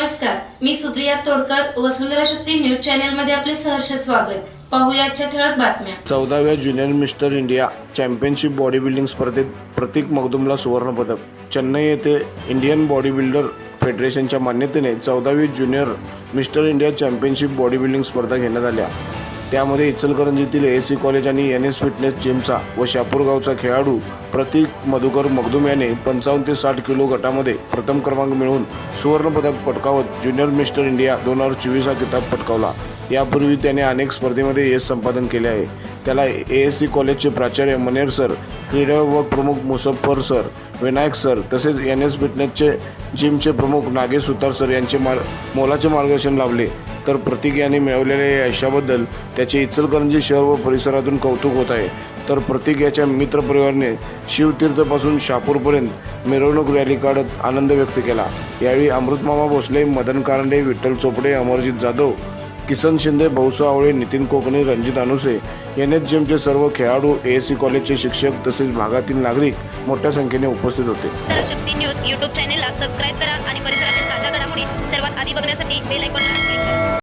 नमस्कार मी सुप्रिया तोडकर वसुंधरा शक्ती न्यूज चॅनलमध्ये आपले सहर्ष स्वागत. पाहुयाच्या ठळक बातम्या. चौदाव्या junior mister India championship body building स्पर्धेत प्रतीक मगदुमला सुवर्णपदक चेन्नई येथे इंडियन बॉडी बिल्डर फेडरेशनच्या मान्यतेने चौदावी junior mister India championship body building स्पर्धा घेण्यात आल्या. त्यामध्ये इचलकरंजीतील ए सी कॉलेज आणि एन एस फिटनेस जिमचा व शापूरगावचा खेळाडू प्रतीक मधुकर मगदुम याने पंचावन्न ते साठ किलो गटामध्ये प्रथम क्रमांक मिळवून सुवर्णपदक पटकावत ज्युनियर मिस्टर इंडिया दोन हजार चोवीस हा किताब पटकावला. यापूर्वी त्याने अनेक स्पर्धेमध्ये यश संपादन केले आहे. त्याला ए एस सी कॉलेजचे प्राचार्य मनेर सर क्रीडा विभाग प्रमुख मुसफ्फर सर विनायक सर तसेच एन एस फिटनेसचे जिमचे प्रमुख नागेश सुतार सर यांचे मार मोलाचे मार्गदर्शन लाभले. तर प्रतीक यांनी मिळवलेल्या या यशाबद्दल त्याचे इचलकरंजी शहर व परिसरातून कौतुक होत आहे. तर प्रतीक याच्या मित्रपरिवाराने शिवतीर्थपासून शापूरपर्यंत मिरवणूक रॅली काढत आनंद व्यक्त केला. यावेळी अमृतमामा भोसले मदन कारंडे विठ्ठल चोपडे अमरजित जाधव किसन शिंदे भाऊसा आवळे नितीन कोकणे रणजित अनुसे एन एच जेमचे सर्व खेळाडू ए सी कॉलेजचे शिक्षक तसेच भागातील नागरिक मोठ्या संख्येने उपस्थित होते. शक्ती न्यूज यूट्यूब चॅनेलला सबस्क्राईब करा आणि परिसरातील ताज्या घडामोडी सर्वात आधी बघण्यासाठी बेल